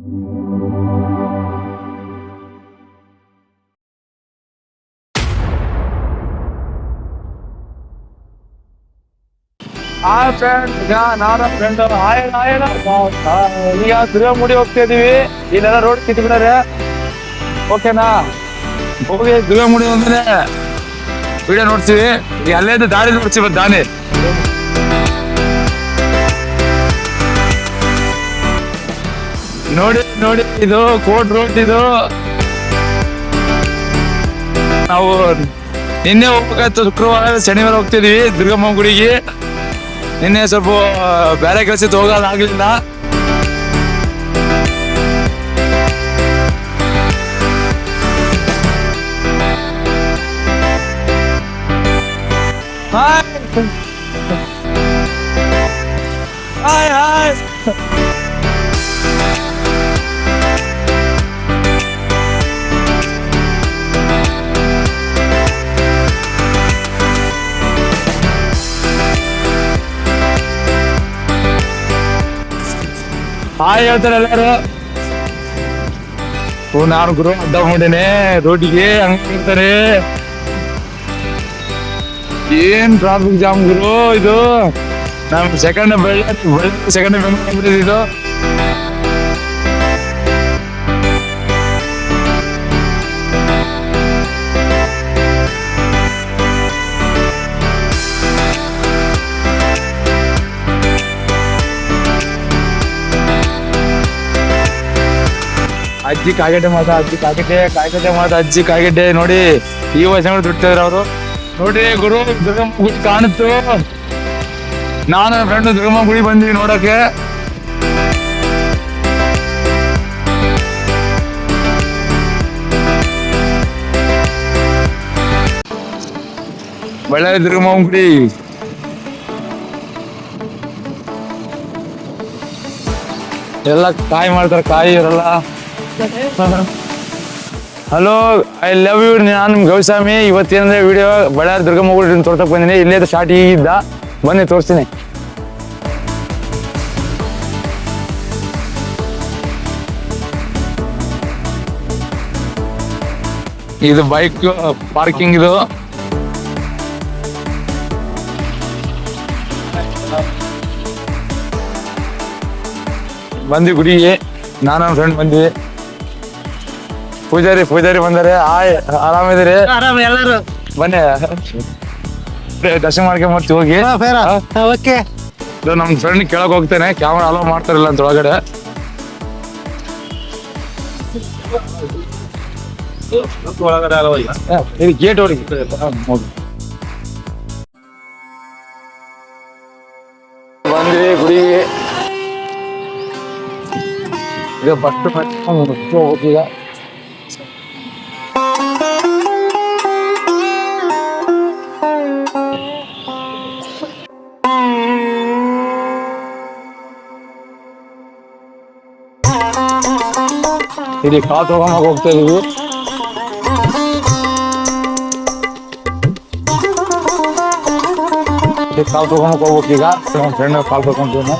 Hi friend ಈಗ ನಾನು friend hi hi ಈಗ ದುರ್ಗಮುಡಿ ಹೋಗ್ತಾ ಇದೀವಿ ಇಲ್ಲೆಲ್ಲ ರೋಡ್ ಕಿತ್ಬಿಟ್ಟಾರೆ ಓಕೆನಾ ಹೋಗಿ ದುರ್ಗಮುಡಿ ಹೋದ್ಮೇಲೆ ವಿಡಿಯೋ ನೋಡ್ತೀವಿ ಈಗ ಅಲ್ಲೇ ಇದ್ದು ದಾರಿ ನೋಡ್ತೀವಿ ಇವತ್ತು ದಾನಿ ನೋಡಿ ನೋಡಿ, ಇದು ಕೋಟ್ ರೋಡ್ ಇದು. ನಾವು ನಿನ್ನೆ ಹೋಗ್ಬೇಕಾಯ್ತು ಶುಕ್ರವಾರ, ಶನಿವಾರ ಹೋಗ್ತಿದೀವಿ ದುರ್ಗಮ್ಮ ಗುಡಿಗೆ. ನಿನ್ನೆ ಸ್ವಲ್ಪ ಬೇರೆ ಕೆಲಸಕ್ಕೆ ಹೋಗೋದಾಗ್ಲಿಲ್ಲ ಹಾಯ್ ಹಾಯ್ ಹಾಯ್ ಹಾಯ್ ಹೇಳ್ತಾರೆ ಎಲ್ಲಾರು. ಓ, ನಾನು ಗುರು ಅಡ್ಡ ಹೊಂಡೇನೆ ರೋಡಿಗೆ ಹಂಗಿರ್ತಾರೆ ಏನ್ ಟ್ರಾಫಿಕ್ ಜಾಮ್ ಗುರು ಇದು? ನಮ್ ಸೆಕೆಂಡ್ ಬೆಳ್ಳಿ ಸೆಕೆಂಡ್ ಬೆಂಗಳೂರು ಇದು ಅಜ್ಜಿ ಕಾಯಿಗಡ್ಡೆ ಮಾತಾ, ಅಜ್ಜಿ ಕಾಯಿಗಡ್ಡೆ ಕಾಯಿಗಡ್ಡೆ ಮಾತಾ, ಅಜ್ಜಿ ಕಾಯಿಗಡ್ಡೆ ನೋಡಿ, ಈ ವಯಸ್ಸಿನ ದುಡ್ತಿದ್ರು ಅವರು. ನೋಡಿ, ಗುರು ದುರ್ಗಮ್ಮ ಗುಡಿ ಕಾಣುತ್ತು. ನಾನು ಫ್ರೆಂಡ್ ದುರ್ಗಮ್ಮ ಗುಡಿ ಬಂದ್ವಿ ನೋಡಕ್ಕೆ. ಬಳ್ಳಾರಿ ದುರ್ಗಮ್ಮ ಗುಡಿ. ಎಲ್ಲ ಕಾಯಿ ಮಾಡ್ತಾರೆ, ಕಾಯಿ ಇವರೆಲ್ಲ. ಹಲೋ ಐ ಲವ್ ಯು ನಾನು ನಿಮ್ ಗೌಸ್ವಾಮಿ ಇವತ್ತೇನಂದ್ರೆ ವಿಡಿಯೋ ಬಳ್ಳಾರಿ ದುರ್ಗಮ್ಮ ಗುಡಿ ತೋರ್ಸಕ್ ಬಂದಿನಿ. ಇಲ್ಲೇ ಶಾರ್ಟ್ ಈಗಿದ್ದ ಬನ್ನಿ, ತೋರಿಸ್ತೀನಿ. ಇದು ಬೈಕ್ ಪಾರ್ಕಿಂಗ್ ಇದು. ಬಂದ್ವಿ ಗುಡಿಗೆ. ನಾನು ಫ್ರೆಂಡ್ ಬಂದ್ವಿ. ಪೂಜಾರಿ ಪೂಜಾರಿ ಬಂದರೆ ಆಯ್ ಆರಾಮಿದ್ದೀರಿ ಆರಾಮ ಎಲ್ಲರೂ. ಬನ್ನಿ. ದರ್ಶನ ಮಾಡ್ಕೊಂಡ್ ಬರ್ತೀವಿ ಹೋಗಿ? ಓಕೆ. ಇದು ನಮ್ಮ ಫ್ರೆಂಡ್ ಕೇಳಕ್ ಹೋಗ್ತೇನೆ ಕ್ಯಾಮ್ರಾ ಅಲೋ ಮಾಡ್ತಾರಿಲ್ಲ ಅಂತ ಒಳಗಡೆ. ಹಾ, ಇದು ಗೇಟ್ ಅವ್ರಿಗೆ. ಬಂದ್ವಿ ಗುಡಿಗೆ ಈಗ ಫಸ್ಟ್ ಹೋಗೀಗ ಇಲ್ಲಿ ಕಾಲ್ ತಗೊಂಡಾಗ ಹೋಗ್ತಾ ಇದೀವಿ ಇಲ್ಲಿ ಕಾಲ್ ತಗೊಂಡಕ್ ಹೋಗ್ಬೇಕು ಈಗ ನಮ್ಮ ಫ್ರೆಂಡ್ ಕಾಲ್ ತಗೊಂತೀವಿ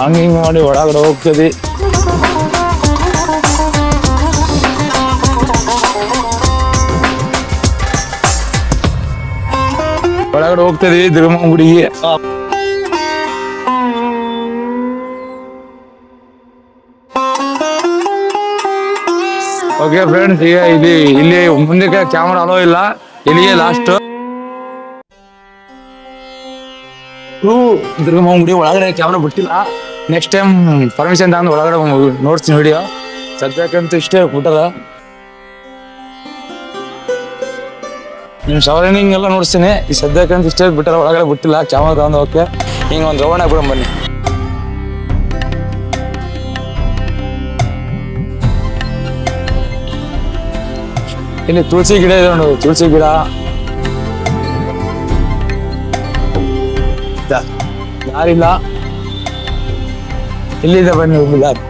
ಹಂಗ ಹಿಂಗೆ ಮಾಡಿ ಒಳಗಡೆ ಹೋಗ್ತದೆ ಒಳಗಡೆ ಹೋಗ್ತದೆ ದುರ್ಗಮ್ಮ ಗುಡಿಗೆ ಓಕೆ ಫ್ರೆಂಡ್ಸ್ ಈಗ ಇಲ್ಲಿ ಇಲ್ಲಿ ಮುಂದಕ್ಕೆ ಕ್ಯಾಮ್ರಾ ಅಲೋ ಇಲ್ಲ. ಇಲ್ಲಿಗೆ ಲಾಸ್ಟ್ ದುರ್ಗಮ್ಮ ಗುಡಿ ಒಳಗಡೆ ಕ್ಯಾಮ್ರಾ ಬಿಟ್ಟಿಲ್ಲ. ನೆಕ್ಸ್ಟ್ ಟೈಮ್ ಪರ್ಮಿಷನ್ ತಗೊಂಡು ಒಳಗಡೆ ನೋಡ್ತೀನಿ ವಿಡಿಯೋ ಸದ್ಯಕ್ಕಂತೂ ಇಷ್ಟೇ ಊಟದ. ನಿಮ್ಮ ಶವರನಿಂಗ್ ಎಲ್ಲ ನೋಡ್ತೀನಿ ಈ ಸದ್ಯಕ್ಕಂತೂ ಇಷ್ಟೇ ಬಿಟ್ಟಾರ, ಒಳಗಡೆ ಬಿಟ್ಟಿಲ್ಲ. ಕ್ಯಾಮರಾ ತಗೊಂಡು ಓಕೆ ಹಿಂಗೆ ಒಂದು ರೌಂಡ್ ಕೂಡ ಬನ್ನಿ. ಇಲ್ಲಿ ತುಳಸಿ ಗಿಡ ಇದೆ ನೋಡು, ತುಳಸಿ ಗಿಡ. ದ- ದಾರಿಲ್ಲ ಇಲ್ಲಿದೆ ಬನ್ನಿ ಒಂದು ದಾರಿ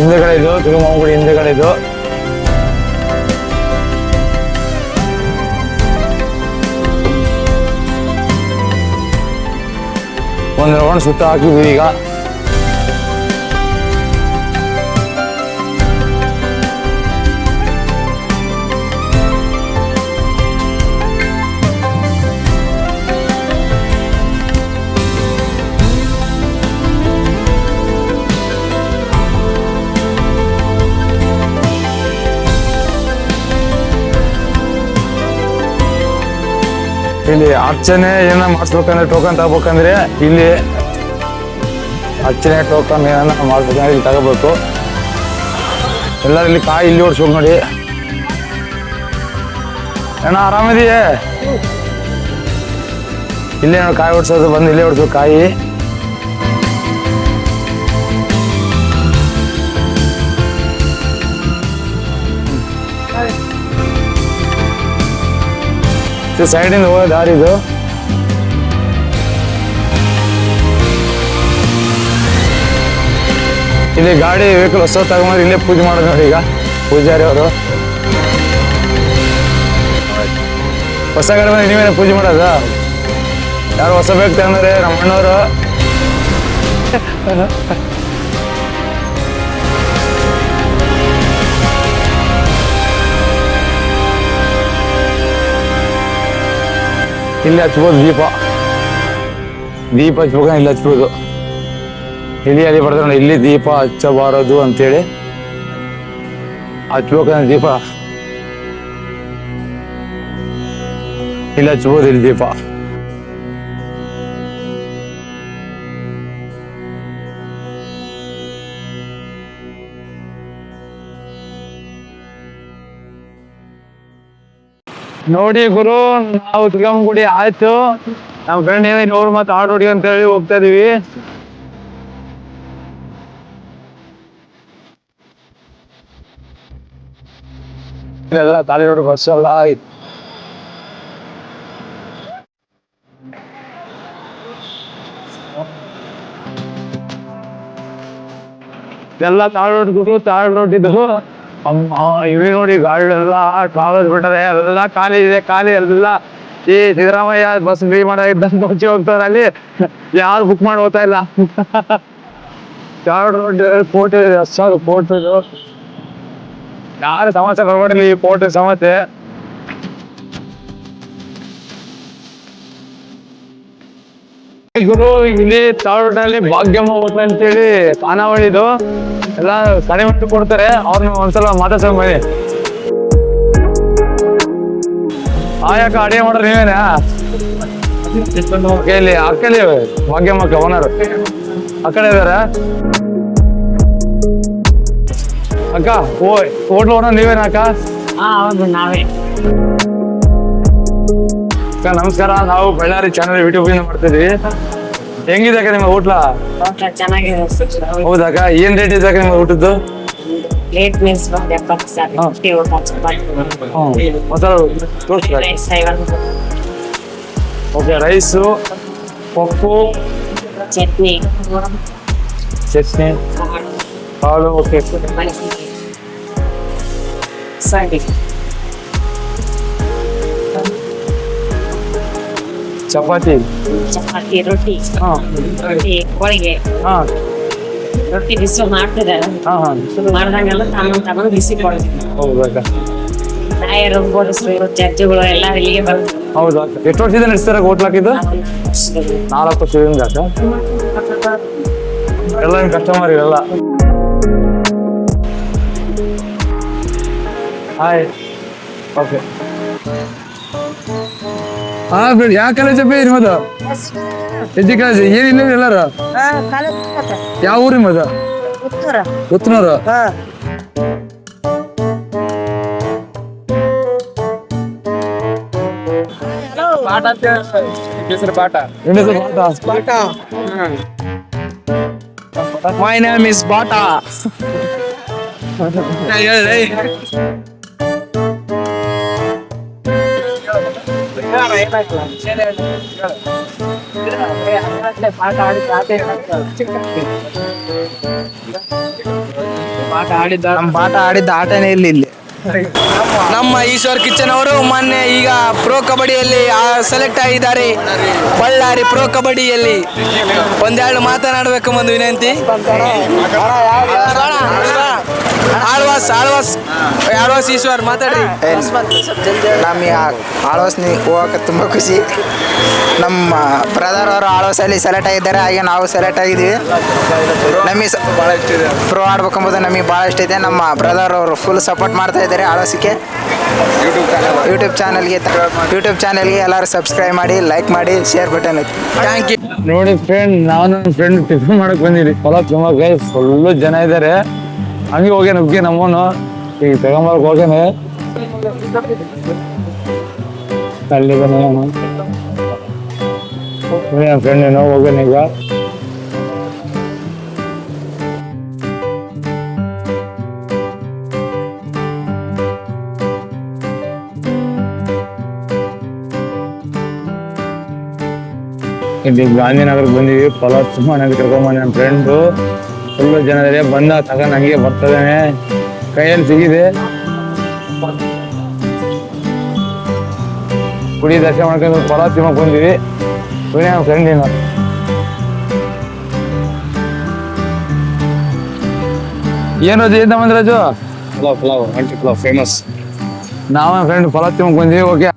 ಹಿಂದೆಗಡೆ ಇದು ತಿರುಮಗುಡಿ ಹಿಂದೆಗಡೆ ಇದು ಒಂದು ರೌಂಡ್ ಸುತ್ತ ಹಾಕಿದ್ವಿ ಈಗ. ಇಲ್ಲಿ ಅರ್ಚನೆ ಏನ ಮಾಡಿಸ್ಬೇಕಂದ್ರೆ ಟೋಕನ್ ತಗೋಬೇಕಂದ್ರೆ ಇಲ್ಲಿ ಅರ್ಚನೆ ಟೋಕನ್ ಏನ ಮಾಡ್ಬೇಕಂದ್ರೆ ಇಲ್ಲಿ ತಗೋಬೇಕು. ಎಲ್ಲರೂ ಇಲ್ಲಿ ಕಾಯಿ ಇಲ್ಲಿ ಓಡಿಸ್ಬೇಕು ನೋಡಿ. ಏನ ಆರಾಮಿದೆಯೇ? ಇಲ್ಲೇ ನೋಡಿ ಕಾಯಿ ಓಡಿಸೋದು, ಬಂದು ಇಲ್ಲೇ ಓಡಿಸ್ಬೇಕು ಕಾಯಿ. ಸೈಡಿಂದ ಹೋಗೋ ದಾರಿ ಇದು. ಇಲ್ಲಿ ಗಾಡಿ ವೆಹಿಕಲ್ ಹೊಸ ತಗೊಂಡ್ರೆ ಇಲ್ಲೇ ಪೂಜೆ ಮಾಡೋದು ನೋಡಿ ಈಗ, ಪೂಜಾರಿ ಅವರು. ಹೊಸ ಗಾಡಿ ಬಂದ್ರೆ ನೀವೇನೆ ಪೂಜೆ ಮಾಡೋದ? ಯಾರು ಹೊಸ ಬೇಕು ತಗೊಂಡ್ರೆ ನಮ್ಮ ಅಣ್ಣವರು ಇಲ್ಲಿ ಹಚ್ಬೋದು ದೀಪ. ದೀಪ ಹಚ್ಬೇಕು ಇಲ್ಲಿ ಹಚ್ಬೋದು. ಇಲ್ಲಿ ಅಲ್ಲಿ ಬರ್ತಾರೆ ಇಲ್ಲಿ ದೀಪ ಹಚ್ಚಬಾರದು ಅಂತೇಳಿ ಹಚ್ಬೇಕಂದ್ರೆ ದೀಪ. ಇಲ್ಲಿ ಹಚ್ಬೋದು ಇಲ್ಲಿ ದೀಪ. ನೋಡಿ ಗುರು, ನಾವು ಗುಡಿ ಆಯ್ತು. ನಮ್ಮ ಫ್ರೆಂಡ್ ಏನೇ ನೋಡು ಮತ್ತೆ ಆಡ್ ಅಂತ ಹೇಳಿ ಹೋಗ್ತಾ ಇದೀವಿ. ಎಲ್ಲ ತಾಲಿ ರೋಡ್ ಬಸ್ ಎಲ್ಲ ಆಯ್ತು. ಎಲ್ಲ ತಾಳ್ ರೋಡ್ ಗುರು, ತಾಳ್ ರೋಡ್ ಇವೆ ನೋಡಿ ಗಾಡಿ ಎಲ್ಲ ಟ್ರಾವೆಲ್ ಬಿಟ್ಟದೆ ಎಲ್ಲ ಖಾಲಿ ಇದೆ, ಖಾಲಿ ಎಲ್ಲ. ಈ ಸಿದ್ದರಾಮಯ್ಯ ಬಸ್ ಫ್ರೀ ಮಾಡಿದ್ದಂತ ಮುಂಚೆ ಹೋಗ್ತಾರೆ ಅಲ್ಲಿ ಯಾರು ಬುಕ್ ಮಾಡಿ ಹೋಗ್ತಾ ಇಲ್ಲ. ಹತ್ತು ಕೋಟೆ ಇದು ಯಾರು ಸಮಸ್ಯೆ ಬರ್ಬೇಡಿಲ್ಲ ಈ ಫೋರ್ಟ್ ಸಮಸ್ಯೆ. ಗುರು, ಇಲ್ಲಿ ತಾಳೋಟಲ್ಲಿ ಭಾಗ್ಯಮ್ಮ ಅಂತ ಅಂತೇಳಿ ಖಾನಾವಳಿದು ಎಲ್ಲ ಕಡೆ ಮಟ್ಟು ಕೊಡ್ತಾರೆ. ಅವ್ರನ್ನ ಒಂದ್ಸಲ ಮಾತಾಡ್ಸೋ ಬನ್ನಿ. ಆಯಾಕ ಅಡಿಗೆ ಮಾಡೋರು ನೀವೇನಾ? ಇಲ್ಲಿ ಅಕ್ಕಲಿ ಭಾಗ್ಯಮ್ಮ ಓನರ್ ಆ ಕಡೆ ಇದಾರ. ಅಕ್ಕ, ಓ ಹೋಟ್ಲ್ ಓನರ್ ನೀವೇನಾ ಅಕ್ಕ? ನಾವೇ. ಅಕ್ಕ ನಮಸ್ಕಾರ. ನಾವು ಬಳ್ಳಾರಿ ಚಾನಲ್ ಯೂಟ್ಯೂಬ್ ಇಂದ ಮಾಡ್ತಿದ್ವಿ. ಹೆಂಗಿದೆ ಅಕ್ಕ ನಿಮ್ಮ ಹೋಟ್ಲ ಊಟ ಚೆನ್ನಾಗಿದೆ ಹೌದಕ್ಕ ಏನ್ ರೇಟ್ ಇದೆ ಅಕ್ಕ ನಿಮ್ಮ ಊಟದ್ದು? ಪ್ಲೇಟ್ ಮೀಲ್ಸ್ ಬಂದು ಎಪ್ಪತ್ತು ಸರ್. ಹಾ. ರೊಟ್ಟಿ ಊಟ ಚಪಾತಿ. ಹ್ಮ್. ಮಸಾಲ ತೋರಿಸ್ಬೇಕು ರೈಸ್ ಐವತ್ತು. ಓಕೆ ರೈಸು ಪಪ್ಪು ಚಟ್ನಿ. ಚಟ್ನಿ ಕಾಳು ಓಕೆ ಮೆಣಸಿನ್ಕಾಯಿ ಚಪಾತಿ? ಚಪಾತಿ ರೊಟ್ಟಿ. ಹಾಂ. ರೊಟ್ಟಿ ಹೋಳಿಗೆ. ಹಾಂ. ರೊಟ್ಟಿ ಬಿಸಿ ಮಾಡ್ತಿದ್ದಾರೆ ಹಾ ಹಾ. ಮಾಡ್ದಂಗೆಲ್ಲ ತಮ್ಮ ತಮ್ಮ ಬಿಸಿ ಕೊಡ್ತೀವಿ ಹೌದಾ ನಾಯರು ಪೊಲೀಸರು ಜಡ್ಜಿಗಳು ಎಲ್ಲ ಇಲ್ಲಿಗೆ ಬರ್ತಾರೆ ಹೌದಾ ಎಷ್ಟು ವರ್ಷದಿಂದ ನಡೆಸ್ತಾರ ಹೋಟ್ಲ್ ಹಾಕಿದ್ದು? ನಾಲ್ಕು ವರ್ಷದಿಂದ. ಎಲ್ಲ ಕಸ್ಟಮರ್ ಇರಲ್ಲ ಹಾಯ್ ಓಕೆ ಹಾ ಬಿಡಿ ಯಾವ ಕಾಲೇಜ್ ಅಪ್ಪ ಇರಿ ಮದ ಎಜ್ಜಿ ಕಾಲೇಜ್ ಏನಿಲ್ಲ ಎಲ್ಲಾರು ಯಾವ ಊರಿ ಮದ ಉತ್ತನೂರು ಪಾಠ ಹೆಸರು ಪಾಠ ಪಾಠ My name is Bata. ನಮ್ಮ ಪಾಠ ಆಡಿದ್ದ ಆಟನೇ ಇಲ್ಲಿ ಇಲ್ಲಿ. ನಮ್ಮ ಈಶ್ವರ್ ಕಿಚನ್ ಅವರು ಮೊನ್ನೆ ಈಗ ಪ್ರೋ ಕಬಡ್ಡಿಯಲ್ಲಿ ಸೆಲೆಕ್ಟ್ ಆಗಿದ್ದಾರೆ. ಬಳ್ಳಾರಿ ಪ್ರೋ ಕಬಡ್ಡಿಯಲ್ಲಿ. ಒಂದೆರಡು ಮಾತನಾಡಬೇಕು ಒಂದು ವಿನಂತಿ. ಆಳ್ವಾಸ್ ಆಳ್ವಾಸ್. ಆಳ್ವಾಸ್ ಈಶ್ವರ್ ಮಾತಾಡ್ರಿ. ನಮಗೆ ಆಳ್ವಾಸ್ನಿ ಹೋಗಕ್ಕೆ ತುಂಬ ಖುಷಿ. ನಮ್ಮ ಬ್ರದರ್ ಅವರು ಆಳ್ವಾಸಲ್ಲಿ ಸೆಲೆಕ್ಟ್ ಆಗಿದ್ದಾರೆ ಹಾಗೆ ನಾವು ಸೆಲೆಕ್ಟ್ ಆಗಿದ್ದೀವಿ. ನಮಗೆ ಪ್ರೋ ಆಡ್ಬೇಕಂಬುದು ನಮಗೆ ಭಾಳ ಇಷ್ಟ ಇದೆ. ನಮ್ಮ ಬ್ರದರ್ ಅವರು ಫುಲ್ ಸಪೋರ್ಟ್ ಮಾಡ್ತಾ ಇದ್ದಾರೆ ಆಳ್ವಾಸಕ್ಕೆ ಯೂಟ್ಯೂಬ್ ಚಾನಲ್ಗೆ ಯೂಟ್ಯೂಬ್ ಚಾನಲ್ಗೆ ಎಲ್ಲರೂ ಸಬ್ಸ್ಕ್ರೈಬ್ ಮಾಡಿ ಲೈಕ್ ಮಾಡಿ ಶೇರ್ ಬಟನ್ ಥ್ಯಾಂಕ್ ಯು ನೋಡಿ ಫ್ರೆಂಡ್ ನಾನು ನನ್ನ ಫ್ರೆಂಡ್ ಟಿಫನ್ ಮಾಡಕ್ ಬಂದಿರಿ ಫುಲ್ಲು ಜನ ಇದ್ದಾರೆ. ಹಂಗೆ ಹೋಗ್ಯಾನ ಉಗ್ಗಿ ನಮ್ಮನು ಈಗ ತಗೊಂಬರಕ್ ಹೋಗ್ಯಾನೆ ಅಲ್ಲಿದ್ದಾನೆ ಅವನು ನನ್ನ ಫ್ರೆಂಡ್ ಏನೋ ಹೋಗ್ಯಾನ ಈಗ ಇಲ್ಲಿ ಗಾಂಧಿನಗರಕ್ಕೆ ಬಂದಿವಿ ಫಲ ತುಂಬ ನನಗೆ ಕರ್ಕೊಂಬಂದ ನನ್ನ ಫ್ರೆಂಡು ಫುಲ್ಲು ಜನರಿಗೆ ಬಂದ ತಗೊಂಡ್ ಹಂಗೆ ಬರ್ತದೇನೆ. ಕೈಯಲ್ಲಿ ಸಿಗಿದೆ. ಕುಡಿ ದರ್ಶನ ಮಾಡ್ಕೊಂಡು ಫಲ ತಿನ್ನಕ್ ಬಂದಿವಿ. ನನ್ನ ಫ್ರೆಂಡ್ ಏನು ಏನು ಏನು ಮಂದಿರಾಜು ಪಲಾವ್ ಪಲಾವ್ ಅಂಟಿ ಪಲಾವ್ ಫೇಮಸ್ ನಾವು ಫ್ರೆಂಡ್ ಪಲಾವ್ ತಿನ್ನಕ್ ಬಂದಿವಿ. ಓಕೆ